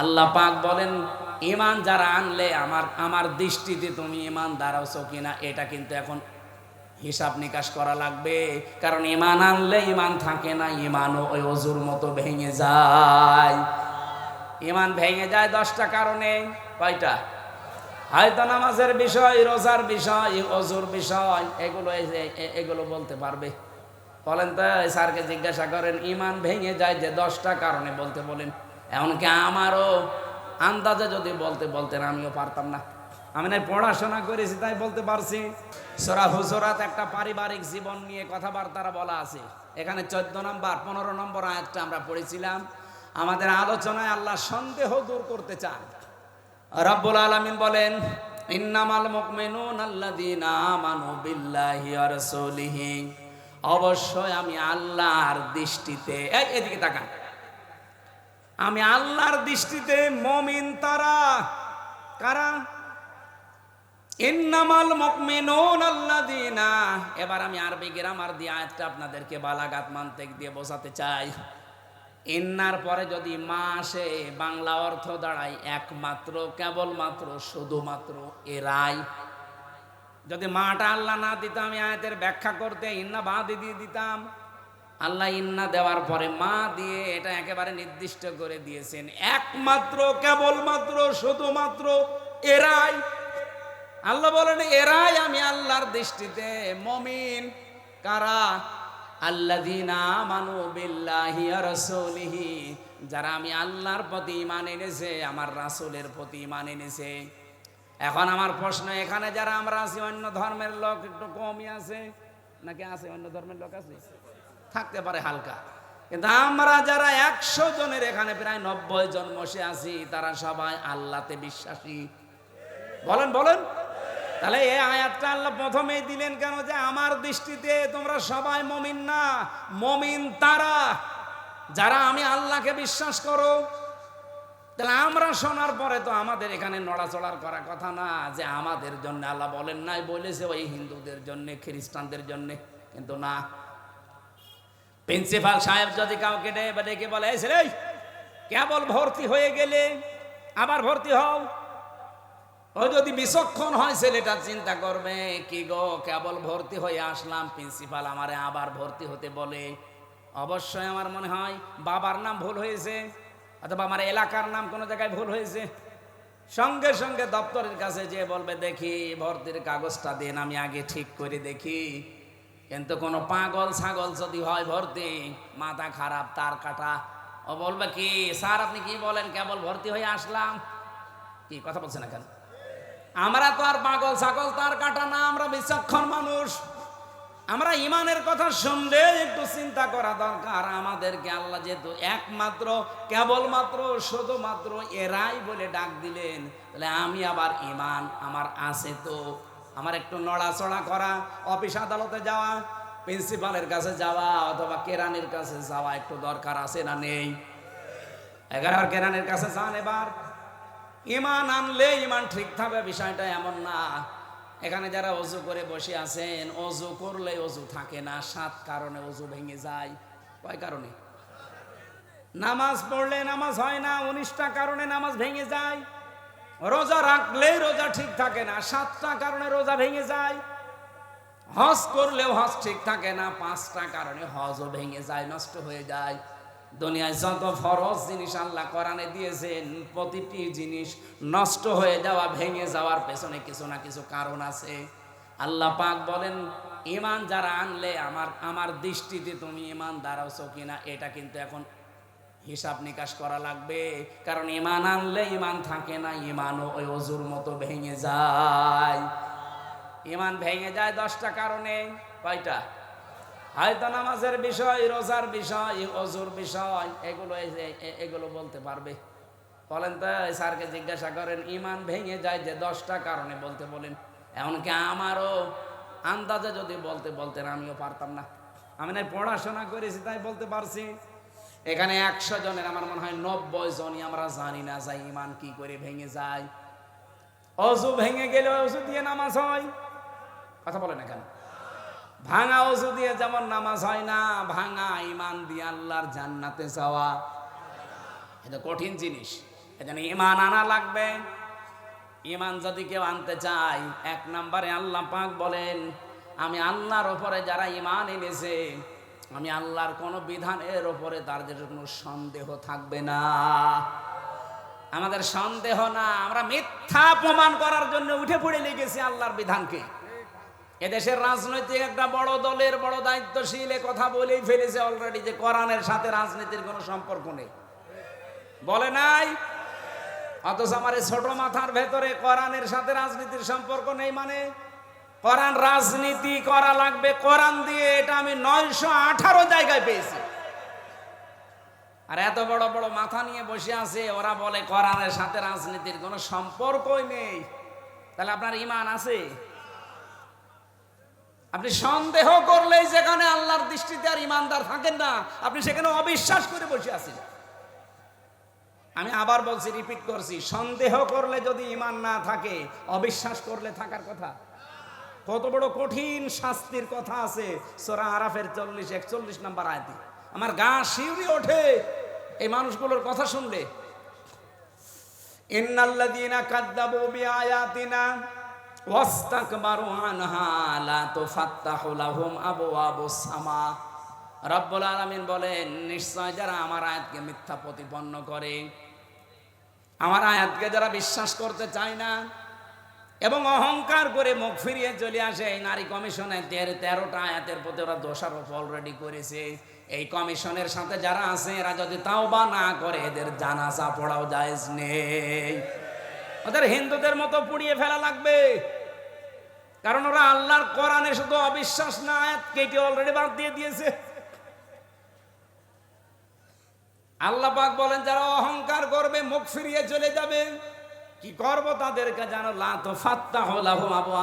আল্লাহ পাক বলেন ইমান যারা আনলে আমার আমার দৃষ্টিতে তুমি ইমান দাঁড়াওছো কিনা, এটা কিন্তু এখন হিসাব নিকাশ করা লাগবে। কারণ ইমান আনলে ইমান থাকে না ইমানও ওই অজুর মতো ভেঙে যায়। ইমান ভেঙে যায় দশটা কারণে। কয়টা? হয়তো নামাজের বিষয়, রোজার বিষয়, অজুর বিষয়, এগুলো এগুলো বলতে পারবে। বলেন তো স্যারকে জিজ্ঞাসা করেন ইমান ভেঙে যায় যে দশটা কারণে? বলতে বলেন এমনকি আমারও আন্দাজে যদি বলতে বলতেন, আমিও পারতাম না। আমি না পড়াশোনা করেছি, তাই বলতে পারছি। সোরা হুসরাত একটা পারিবারিক জীবন নিয়ে কথাবার্তারা বলা আছে। এখানে চোদ্দ নম্বর, পনেরো নম্বর আয়াতটা আমরা পড়েছিলাম। আমাদের আলোচনায় আল্লাহ সন্দেহ দূর করতে চান। রব্বুল আলামিন বলেন, ইন্নামাল মুকমিনুন আমানু বিল্লাহি ওয়া অবশ্যই আমি আল্লাহর দৃষ্টিতে, এই এদিকে তাকান। আমি আল্লাহর দৃষ্টিতে মমিন তারা? কারা? ইন্নামাল মুকমিনুন আল্লাযীনা। এবার আমি আরবি গ্রামার দিয়ে আয়াতটা আপনাদেরকে বালাগাত মানতেক দিয়ে বোঝাতে চাই। ইন্নার পরে যদি মা আসে বাংলা অর্থ দাঁড়ায় একমাত্র, কেবলমাত্র, শুধুমাত্র এরাই যদি মাটা আল্লাহ না দিতাম আয়াতের ব্যাখ্যা করতে ইন্না বাদ দিয়ে দিতাম। আল্লাহ ইন্না দেওয়ার পরে মা দিয়ে এটা একেবারে নির্দিষ্ট করে দিয়েছেন। একমাত্র, কেবলমাত্র, শুধুমাত্র এরাই। আল্লাহ বলেন, এরাই আমি আল্লাহর দৃষ্টিতে মমিন। কারা? আল্লাযীনা আমানু বিল্লাহি যারা আমি আল্লাহর প্রতি ঈমান এনেছে, আমার রাসূলের প্রতি ঈমান এনেছে। এখন আমার প্রশ্ন, এখানে যারা আমরা আছি, অন্য ধর্মের লোক একটু কমই আছে? নাকি আছে, অন্য ধর্মের লোক আছে? থাকতে পারে হালকা। কিন্তু আমরা যারা একশো জনের এখানে প্রায় নব্বই জন বসে আছি, তারা সবাই আল্লাহতে বিশ্বাসী। বলেন বলেন। তাহলে এই আয়াতটা আল্লাহ প্রথমেই দিলেন কেন যে আমার দৃষ্টিতে তোমরা সবাই মমিন না, মমিন তারা। যারা আমি আল্লাহকে বিশ্বাস করো। তাহলে আমরা শোনার পরে তো আমাদের এখানে নড়াচড়ার করা কথা না, যে আমাদের জন্য আল্লাহ বলেন নাই, বলেছে ওই হিন্দুদের জন্য, খ্রিস্টানদের জন্য। কিন্তু না প্রিন্সিপাল সাহেব যদি কাউকে ডেকে বলে এই ছেলে, কেবল ভর্তি হয়ে গেলে আবার ভর্তি হও। ও যদি বিচক্ষণ হয় ছেলেটা চিন্তা করবে কি গো কেবল ভর্তি হয়ে আসলাম প্রিন্সিপাল আমারে আবার ভর্তি হতে বলে। অবশ্যই আমার মনে হয় বাবার নাম ভুল হয়েছে অথবা আমার এলাকার নাম কোনো জায়গায় ভুল হয়েছে। সঙ্গে সঙ্গে দপ্তরের কাছে যে বলবে দেখি ভর্তির কাগজটা দেন আমি আগে ঠিক করে দেখি। কিন্তু কোনো পাগল ছাগল যদি হয় ভর্তি, মাথা খারাপ, তার কাটা। ও বলবে কি, স্যার আপনি কি বলেন? কেবল ভর্তি হয়ে আসলাম। কি, কথা বলছেন না কেন? আমরা তো আর পাগল ছাগল, তার কাটা না, আমরা বিচক্ষণ মানুষ। আমরা ইমানের কথা শুনলে একটু চিন্তা করা দরকার। আমাদেরকে আল্লাহ যেহেতু একমাত্র, কেবলমাত্র, শুধুমাত্র এরাই বলে ডাক দিলেন। তাহলে আমি আবার ইমান, আমার আছে তো। আমার একটু নড়াচড়া করা, অফিস আদালতে যাওয়া, প্রিন্সিপালের কাছে যাওয়া অথবা কেরানির কাছে যাওয়া একটু দরকার আছে না নেই? এগারো কেরানির কাছে যান এবার। ইমান আনলে ইমান ঠিক থাকবে, বিষয়টা এমন না। এখানে যারা অজু করে বসে আছেন, অজু করলে অজু থাকে না, সাত কারণে অজু ভেঙে যায়। কয় কারণে? নামাজ পড়লে নামাজ হয় না, উনিশটা কারণে নামাজ ভেঙে যায়। রোজা রাখলেই রোজা ঠিক থাকে না, সাতটা কারণে রোজা ভেঙে যায়। হজ করলেও হজ ঠিক থাকে না, পাঁচটা কারণে হজও ভেঙে যায়, নষ্ট হয়ে যায়। দুনিয়ায় যত ফরজ জিনিস আল্লাহ কোরআনে দিয়েছেন, প্রতিটি জিনিস নষ্ট হয়ে যাওয়া, ভেঙে যাওয়ার পেছনে কিছু না কিছু কারণ আছে। আল্লাহ পাক বলেন, ইমান যারা আনলে আমার আমার দৃষ্টিতে তুমি ইমান দাঁড়াওছো কিনা, এটা কিন্তু এখন হিসাব নিকাশ করা লাগবে। কারণ ইমান আনলে ইমান থাকে না ইমানও ওই অজুর মতো ভেঙে যায়। ইমান ভেঙে যায় দশটা কারণে। কয়টা? হয়তো নামাজের বিষয়, রোজার বিষয়, অজুর বিষয়, এগুলো এগুলো বলতে পারবে। বলেন তো স্যারকে জিজ্ঞাসা করেন ইমান ভেঙে যায় যে দশটা কারণে বলতে বলেন। এমনকি আমারও আন্দাজে যদি বলতে বলতেন আমিও পারতাম না। আমি না পড়াশোনা করেছি, তাই বলতে পারছি। এখানে একশো জনের, আমার মনে হয় নব্বই জনই আমরা জানি না যাই ইমান কি করে ভেঙে যায়। অজু ভেঙে গেলে অজু দিয়ে নামাজ হয়। কথা বলে না কেন ভাঙা অজু দিয়ে যেমন নামাজ হয় না, ভাঙা ইমান দিয়ে আল্লাহর জান্নাতে যাওয়া। এটা কঠিন জিনিস। এখানে ইমান আনা লাগবে। ইমান যদি কেউ আনতে চায়, এক নম্বরে আল্লাহ পাক বলেন, আমি আল্লাহর ওপরে যারা ইমান এনেছে আমি আল্লাহর কোনো বিধানের ওপরে তাদের কোনো সন্দেহ থাকবে না। আমাদের সন্দেহ না, আমরা মিথ্যা প্রমাণ করার জন্য উঠে পড়ে লেগেছি আল্লাহর বিধানকে। এদেশের রাজনৈতিক একটা বড় দলের বড় দায়িত্বশীল কথা বলেই ফেলেছে অলরেডি যে কোরআনের সাথে রাজনীতির কোনো সম্পর্ক নেই। বলে নাই? অথচ আমার ছোট মাথার ভেতরে কোরআনের সাথে রাজনীতির সম্পর্ক নেই মানে? কোরআন রাজনীতি করা লাগবে, কোরআন দিয়ে এটা আমি নয়শো আঠারো জায়গায় পেয়েছি। আর এত বড় বড় মাথা নিয়ে বসে আছে, ওরা বলে কোরআনের সাথে রাজনীতির কোনো সম্পর্কই নেই। তাহলে আপনার ইমান আছে? আপনি সন্দেহ করলেই যেখানে আল্লাহর দৃষ্টিতে আর ইমানদার থাকেন না, আপনি সেখানে অবিশ্বাস করে বসে আছেন। আমি আবার বলছি রিপিট করছি, সন্দেহ করলে যদি ইমান না থাকে, অবিশ্বাস করলে থাকার কথা। কত বড় কঠিন শাস্তির কথা আছে। সোরা আরাফের চল্লিশ, একচল্লিশ নাম্বার আয়তি। আমার গা শিউরি ওঠে। এই মানুষগুলোর কথা শুনলে। সামা। বলেন, নিশ্চয় যারা আমার আয়াতকে মিথ্যা প্রতিপন্ন করে, আমার আয়াতকে যারা বিশ্বাস করতে চায় না এবং অহংকার করে মুখ ফিরিয়ে চলে আসে। এই নারী কমিশনের তেরো তেরোটা আয়াতের প্রতি ওরা দোষারোপ অলরেডি করেছে। এই কমিশনের সাথে যারা আছে, এরা যদি তাও বা না করে, এদের জানাজা পড়াও জায়েজ নেই। ওদের হিন্দুদের মতো পুড়িয়ে ফেলা লাগবে। কারণ ওরা আল্লাহর কোরআনে শুধু অবিশ্বাস না, আয়াত কেটে অলরেডি বাদ দিয়ে দিয়েছে। আল্লাহ পাক বলেন, যারা অহংকার করবে, মুখ ফিরিয়ে চলে যাবে। কি করব তাদেরকে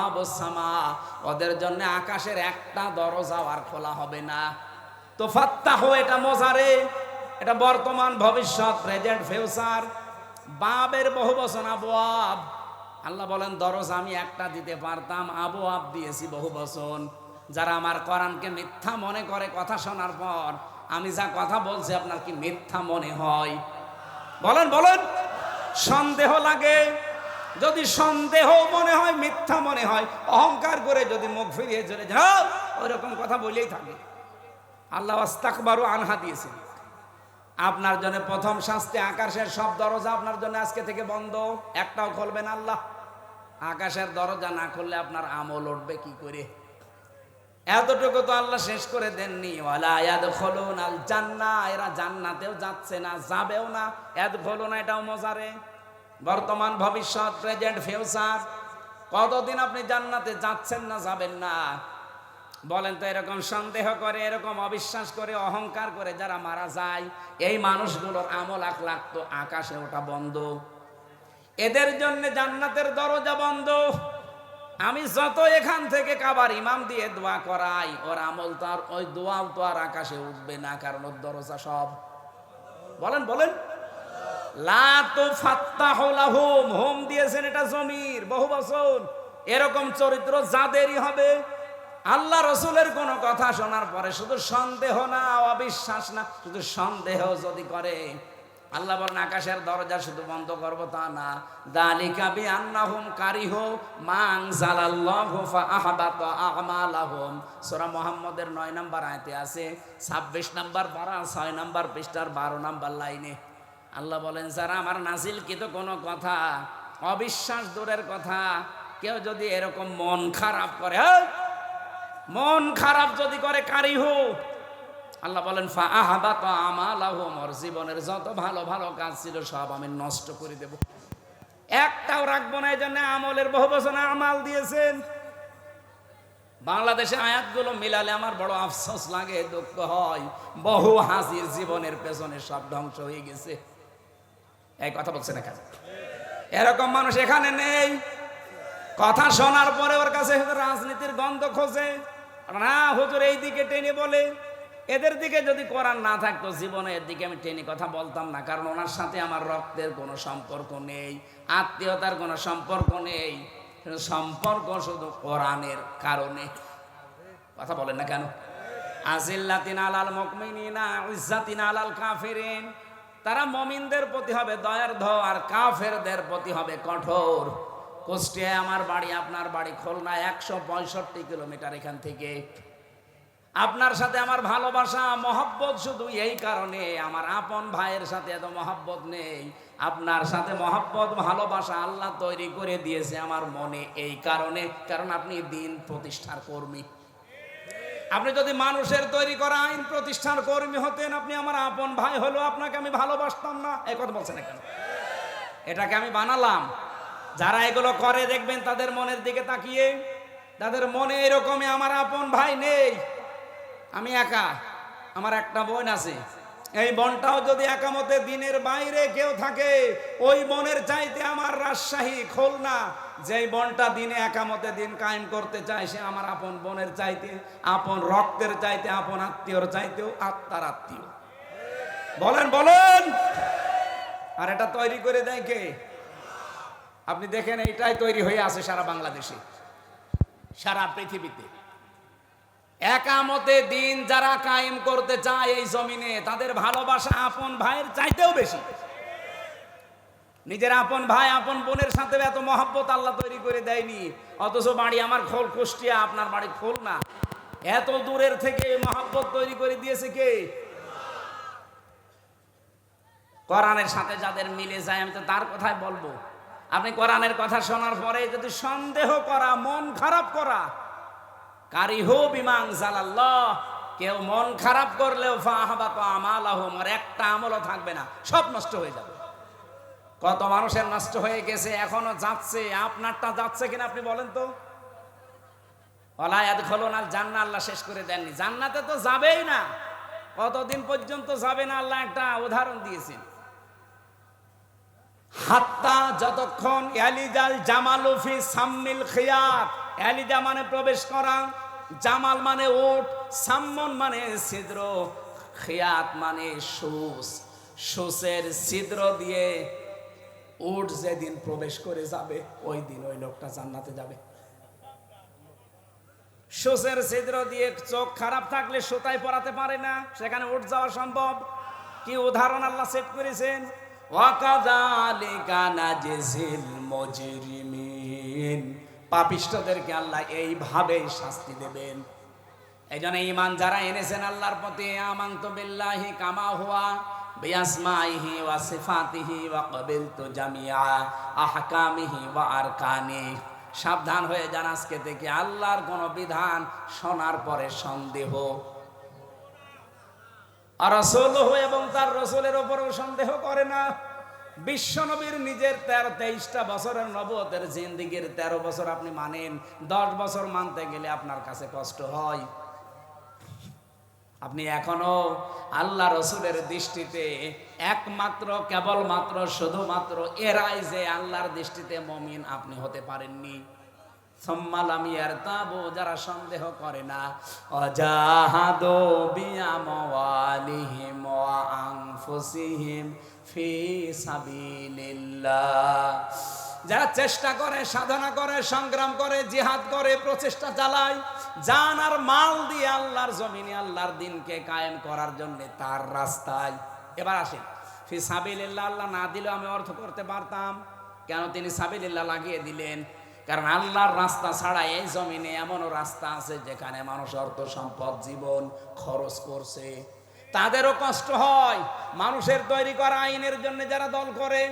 আবু সামা। ওদের জন্য আকাশের একটা দরজা আর খোলা হবে না। তো ফাত্তাহ এটা মজারে। এটা বর্তমান ভবিষ্যৎ প্রেজেন্ট ফিউচার বাবের বহু বচন আবু আব আল্লাহ বলেন, দরজা আমি একটা দিতে পারতাম আবু আব দিয়েছি বহু বচন। যারা আমার কোরআনকে মিথ্যা মনে করে কথা শোনার পর, আমি যা কথা বলছি, আপনার কি মিথ্যা মনে হয়? বলেন বলেন। সন্দেহ লাগে। যদি সন্দেহ মনে হয়, মিথ্যা মনে হয়, অহংকার করে যদি মুখ ফিরিয়ে চলে যাও ওই রকম কথা বলেই থাকে আল্লাহ আস্তাকবারও আনহা দিয়েছেন। আপনার জন্য প্রথম শাস্তি আকাশের সব দরজা আপনার জন্য আজকে থেকে বন্ধ। একটাও খুলবেন আল্লাহ। আকাশের দরজা না খুললে আপনার আমল উঠবে কি করে? এতটুকু তো আল্লাহ শেষ করে দেননি। আল জান্না এরা জান্নাতেও যাচ্ছে না, যাবেও না। এত এদ খোলুন এটাও মজারে। বর্তমান ভবিষ্যৎ, প্রেজেন্ট, ফিউচার। কতদিন আপনি জান্নাতে যাচ্ছেন না যাবেন না? বলেন তো, এরকম সন্দেহ করে, এরকম অবিশ্বাস করে, অহংকার করে যারা মারা যায়, এই মানুষগুলোর আমল আখলাক তো আকাশে ওটা বন্ধ। এদের জন্য জান্নাতের দরজা বন্ধ। আমি যত এখান থেকে কাবার ইমাম দিয়ে দোয়া করাই, ওর আমল তো আর ওই দোয়াও তো আর আকাশে উঠবে না, কারণ ওর দরজা সব। বলেন বলেন। লাতু ফাত্তাহ লাহুম, হোম দিয়েছেন এটা জমির, বহু বছর এরকম চরিত্র যাদেরই হবে? আল্লাহ রসুলের কোন কথা শোনার পরে শুধু সন্দেহ না, অবিশ্বাস না, শুধু সন্দেহ যদি করে আল্লাহ বলেন আকাশের দরজা শুধু বন্ধ করব তা না। দালিকা বি আন্নাহুম কারিহ মাং জালাল্লাহু ফা আহবাত আমালাহুম। সূরা মুহাম্মদের 9 নাম্বার আয়াতে আছে 26 নাম্বার পারা 6 নম্বর পৃষ্ঠার 12 নাম্বার লাইনে। আল্লাহ বলেন যারা আমার নাজিল কি তো কোনো কথা অবিশ্বাস দূরের কথা কেউ যদি এরকম মন খারাপ করে "হেই, মন খারাপ যদি করে কারিহ আল্লাহ বলেন, ফা আহাবাত আমালাহুম ওর জীবনের যত ভালো ভালো কাজ ছিল সব আমি নষ্ট করে দেব। একটাও রাখব না এই জন্য আমলের বহু বছর আমাল দিয়েছেন। বাংলাদেশে আয়াতগুলো মিলালে আমার বড় আফসোস লাগে, দুঃখ হয়। বহু হাসির জীবনের পেছনে সব ধ্বংস হয়ে গেছে। এই কথা বলছে না এরকম মানুষ এখানে নেই। কথা শোনার পরে ওর কাছে রাজনীতির গন্ধ খোঁজে। না, হুজুর এই দিকে টেনে বলে। এদের দিকে যদি কোরআন না থাকতো জীবনে, এর দিকে আমি টেনে কথা বলতাম না, কারণ ওনার সাথে আমার রক্তের কোনো সম্পর্ক নেই, আত্মীয়তার কোনো সম্পর্ক নেই। সম্পর্ক, শুধু কোরআনের কারণে। কথা বলেন না কেন? আজিল্লাতিন আলাল মুকমিনিনা ইজ্জাতিন আলাল তারা মমিনদের প্রতি হবে দয়ার ধ আর কাফেরদের প্রতি হবে কঠোর। কুষ্টিয়ায় আমার বাড়ি, আপনার বাড়ি খুলনা, একশো পঁয়ষট্টি কিলোমিটার এখান থেকে। আপনার সাথে আমার ভালোবাসা, মহব্বত শুধু এই কারণে। আমার আপন ভাইয়ের সাথে এত মহব্বত নেই। আপনার সাথে মহব্বত, ভালোবাসা আল্লাহ তৈরি করে দিয়েছে আমার মনে এই কারণে। কারণ আপনি দিন প্রতিষ্ঠার কর্মী। আপনি যদি মানুষের তৈরি করা আইন প্রতিষ্ঠার কর্মী হতেন, আপনি আমার আপন ভাই হলো আপনাকে আমি ভালোবাসতাম না। এই কথা বলছেন কেন? এটাকে আমি বানালাম। যারা এগুলো করে দেখবেন, তাদের মনের দিকে তাকিয়ে। তাদের মনে এরকমই আমার আপন ভাই নেই। আমি একা, আমার একটা বোন আছে। এই বনটাও যদি একামতে দিনের বাইরে কেউ থাকে, ওই বনের চাইতে আমার রাজশাহী খুলনা, যেই বনটা দিনে একামতে দিন কায়েম করতে চায়, সে আমার আপন বোনের চাইতে, আপন রক্তের চাইতে, আপন আত্মীয়র চাইতেও আত্মার আত্মীয়। বলেন বলেন! আর এটা তৈরি করে দেয় কে? আপনি দেখেন, এইটাই তৈরি হয়ে আছে সারা বাংলাদেশে, সারা পৃথিবীতে। একামতে দিন যারা কায়েম করতে চায় এই জমিনে, তাদের ভালোবাসা আপন ভাইয়ের চাইতেও বেশি। নিজের আপন ভাই, আপন বোনের সাথে এত মহব্বত আল্লাহ তৈরি করে দেয়নি। অথচ বাড়ি আমার খোল কুষ্টিয়া, আপনার বাড়ি খোল না। এত দূরের থেকে মহাব্বত তৈরি করে দিয়েছে কে? কোরআনের সাথে যাদের মিলে যায়, আমি তো তার কথাই বলব। আপনি কোরআনের কথা শোনার পরে যদি সন্দেহ করা, মন খারাপ করা কারিহো বিমাং জালাল্লাহ। কেউ মন খারাপ করলেও ফাহাবাত আমালাহ আর একটা আমলও থাকবে না, সব নষ্ট হয়ে যাবে। কত মানুষের নষ্ট হয়ে গেছে, এখনও যাচ্ছে, আপনারটা যাচ্ছে কিনা আপনি বলেন তো? অলায়াদ খোলন আর জান্না আল্লাহ শেষ করে দেননি। জান্নাতে তো যাবেই না। কতদিন পর্যন্ত যাবে না, আল্লাহ একটা উদাহরণ দিয়েছেন। হাত্তা যতক্ষণ এলিজাল জামালুফি সাম্মিল খিয়াত এলিজা মানে প্রবেশ করা জামাল মানে ওট, সাম্মন মানে ছিদ্র, খিয়াত মানে সুস সুসের ছিদ্র দিয়ে উট যেদিন প্রবেশ করে যাবে, ওই দিন ওই লোকটা জান্নাতে যাবে। সুসের ছিদ্র দিয়ে চোখ খারাপ থাকলে সুতায় পরাতে পারে না, সেখানে উঠ যাওয়া সম্ভব। কি উদাহরণ আল্লাহ সেট করেছেন? ওয়াকাযালিকা নাজিল মুজরিমিন। পাপিষ্ঠদেরকে আল্লাহ এইভাবে শাস্তি দেবেন। এই জন্য ইমান যারা এনেছেন আল্লাহর প্রতি, আমান্ত বিল্লাহি কামা হুয়া বিয়াসমাইহি ওয়া সিফাতিহি ওয়া কাবিলতু জামিআ আহকামিহি ওয়া আরকানি। সাবধান হয়ে যান আজকে থেকে, আল্লাহর কোন বিধান শোনার পরে সন্দেহ। আর রসুল এবং তার রসুলের ওপরও সন্দেহ করে না। বিশ্বনবীর নিজের তেরো, তেইশটা বছরের নবতের জিন্দিগির তেরো বছর আপনি মানেন, দশ বছর মানতে গেলে আপনার কাছে কষ্ট হয়। আপনি এখনও আল্লাহ রসুলের দৃষ্টিতে একমাত্র, কেবলমাত্র, শুধুমাত্র এরাই যে আল্লাহর দৃষ্টিতে মমিন আপনি হতে পারেননি। সম্মালামিয়ার তাবো, যারা সন্দেহ করে না, অজাহাদো বিয়ামওয়ালিহিম ওয়া আনফুসিহিম। যারা চেষ্টা করে, সাধনা করে, সংগ্রাম করে, জিহাদ করে, প্রচেষ্টা চালায়, জান আর মাল দিয়ে আল্লাহর জমিনে, আল্লাহর দিনকে কায়েম করার জন্য তার রাস্তায়। এবার আসেন, ফি সাবিলিল্লাহ আল্লাহ না দিলেও আমি অর্থ করতে পারতাম। কেন তিনি সাবিলিল্লাহ লাগিয়ে দিলেন? কারণ আল্লাহর রাস্তা ছাড়া এই জমিনে এমনও রাস্তা আছে যেখানে মানুষ অর্থ সম্পদ, জীবন খরচ করছে। তাদেরও কষ্ট হয়। মানুষের তৈরি করা আইনের জন্য যারা দল করে,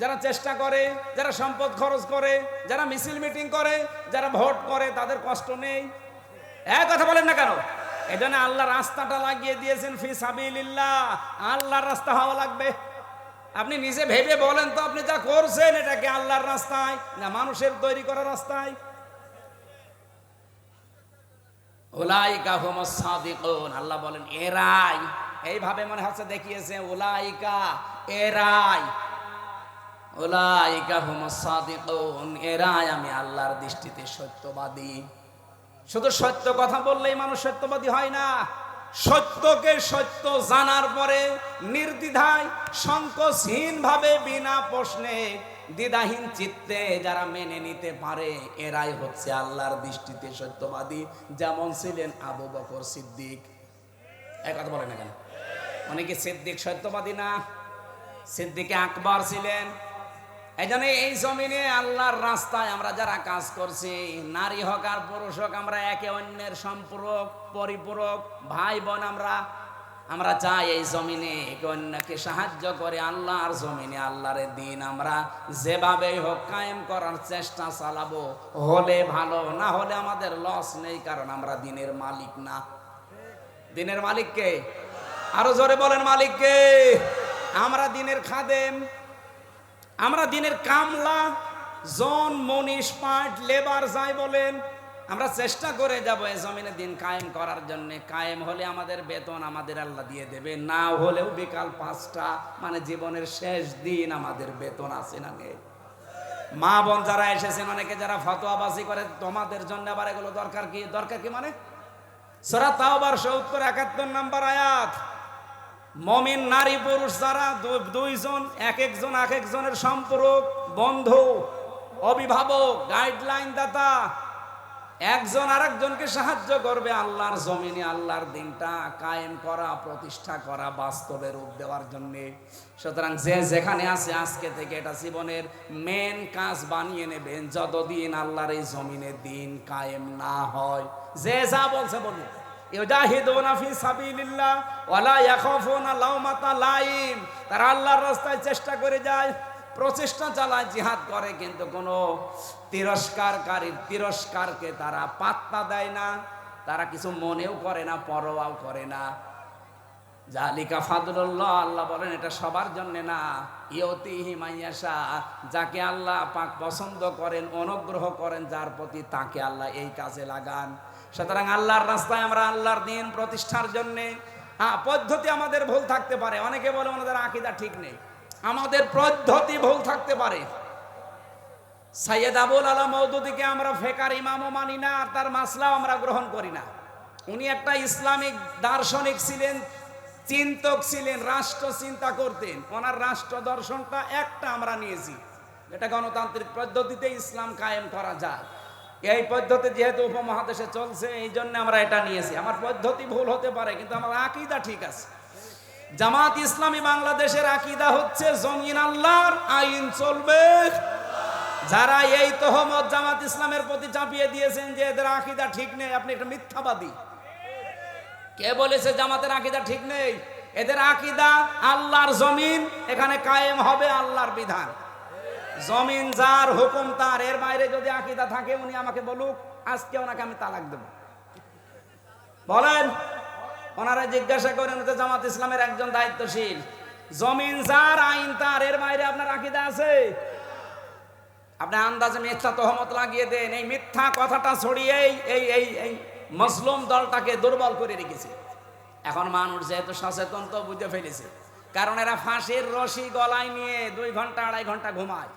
যারা চেষ্টা করে, যারা সম্পদ খরচ করে, যারা মিছিল মিটিং করে, যারা ভোট করে, তাদের কষ্ট নেই। এক কথা বলেন না কেন? এই জন্য আল্লাহ রাস্তাটা লাগিয়ে দিয়েছেন, ফি সাবিলিল্লাহ। আল্লাহর রাস্তা হওয়া লাগবে। আপনি নিজে ভেবে বলেন তো, আপনি যা করছেন এটাকে আল্লাহর রাস্তায় না মানুষের তৈরি করা রাস্তায়? ওলাইকা হুমুস সাদিকুন। আল্লাহ বলেন, এরাই এইভাবে মনে হচ্ছে দেখিয়েছে ওলাইকা এরাই ওলাইকা হুমুস সাদিকুন, এরাই আমি আল্লাহর দৃষ্টিতে সত্যবাদী। শুধু সত্য কথা বললেই মানুষ সত্যবাদী হয় না। সত্যকে সত্য জানার পরে নির্দ্বিধায় সংকোচহীন ভাবে বিনা প্রশ্নে, দ্বিধাহীন চিত্তে যারা মেনে নিতে পারে, এরাই হচ্ছে আল্লাহর দৃষ্টিতে সত্যবাদী, যেমন ছিলেন আবু বকর সিদ্দিক। এক কথা বলে না কেন? অনেকে সিদ্দিক সত্যবাদী না, সিদ্দিকে আকবর ছিলেন। এই জন্য এই জমিনে আল্লাহর রাস্তায় আমরা যারা কাজ করছি, নারী হোক আর পুরুষ হোক, আমরা একে অন্যের সম্পূরক, পরিপূরক ভাই বোন আমরা আমরা চাই এই জমিনে একে অন্যকে সাহায্য করে আল্লাহর জমিনে আল্লাহর দিন আমরা যেভাবে হোক কায়েম করার চেষ্টা চালাবো। হলে ভালো, না হলে আমাদের লস নেই, কারণ আমরা দিনের মালিক না। দিনের মালিককে আরও জোরে বলেন, মালিককে। আমরা দিনের খাদেম, আমরা দিনের কামলা, জন, মনীষ, পাট, লেবার যাই বলেন, আমরা চেষ্টা করে যাব এই জমিনে দিন কায়েম করার জন্য। কায়েম হলে আমাদের বেতন আমাদের আল্লাহ দিয়ে দেবে না হলেও বিকাল পাঁচটা মানে জীবনের শেষ দিন আমাদের বেতন আছে না নেই। মা বোন যারা এসেছেন, অনেকে যারা ফতোয়াবাজি করে, তোমাদের জন্য আবার এগুলো দরকার কি? দরকার কি মানে? সরা তাওবার সত্তর একাত্তর নাম্বার আয়াত। মমিন নারী পুরুষ যারা দুইজন, এক একজন, এক একজনের সম্পর্ক, বন্ধু, অভিভাবক গাইডলাইন দাতা, একজন আরেকজনকে সাহায্য করবে আল্লাহর জমিনে, আল্লাহর দিনটা কায়েম করা, প্রতিষ্ঠা করা, বাস্তবে রূপ দেওয়ার জন্যে। সুতরাং যে যেখানে আছে আজকে থেকে এটা জীবনের মেন কাজ বানিয়ে নেবেন, যতদিন আল্লাহর এই জমিনে দিন কায়েম না হয়। যে যা বলছে বলুন। ইউজাহিদুনা তারা করে না। কিছু মনেও করে না, পরোয়াও করে না। জালিকা ফাদুল্লাহ আল্লাহ বলেন, এটা সবার জন্য না। ইয়তিহি মাইয়াশা, যাকে আল্লাহ পাক পছন্দ করেন, অনুগ্রহ করেন, যার প্রতি তাকে আল্লাহ এই কাজে লাগান। সুতরাং আল্লাহর রাস্তায় আমরা আল্লাহর দিন প্রতিষ্ঠার জন্য হ্যাঁ পদ্ধতি আমাদের ভুল থাকতে পারে। অনেকে বলে ওনাদের আকিদা ঠিক নেই। আমাদের পদ্ধতি ভুল থাকতে পারে। সাইয়েদ আবুল আলা মৌদুদিকে আমরা ফেকার ইমামও মানি না, আর তার মাসলাও আমরা গ্রহণ করি না। উনি একটা ইসলামিক দার্শনিক ছিলেন, চিন্তক ছিলেন, রাষ্ট্র চিন্তা করতেন। ওনার রাষ্ট্র দর্শনটা একটা আমরা নিয়েছি। এটা গণতান্ত্রিক পদ্ধতিতে ইসলাম কায়েম করা যায়। এই পদ্ধতি যেহেতু উপমহাদেশে চলছে, এই জন্য আমরা এটা নিয়েছি। আমার পদ্ধতি ভুল হতে পারে, কিন্তু আমার আকিদা ঠিক আছে। জামাত ইসলামী বাংলাদেশের আকিদা হচ্ছে, জমিন আল্লাহর আইন চলবে। যারা এই তহমত জামাত ইসলামের প্রতি চাপিয়ে দিয়েছেন যে এদের আকিদা ঠিক নেই, আপনি একটা মিথ্যাবাদী। কে বলেছে জামাতের আকিদা ঠিক নেই? এদের আকিদা আল্লাহর জমিন, এখানে কায়েম হবে আল্লাহর বিধান। জমিন যার হুকুম তার, এর বাইরে যদি আকিদা থাকে, উনি আমাকে বলুক, আজকে ওনাকে আমি তালাক দেব। বলেন, ওনারা জিজ্ঞাসা করেন তো জামাত ইসলামের একজন দায়িত্বশীল, জমিন যার, আইন তার, এর বাইরে আপনার আকিদা আছে? আপনি আন্দাজে মিথ্যা তহমত লাগিয়ে দেন, এই মিথ্যা কথাটা ছড়িয়েই এই এই এই মজলুম দলটাকে দুর্বল করে রেখেছে। এখন মানুষ যেহেতু সচেতন, তো বুঝে ফেলেছে। কারণ এরা ফাঁসির রশি গলায় নিয়ে দুই ঘণ্টা, আড়াই ঘণ্টা ঘুমায়।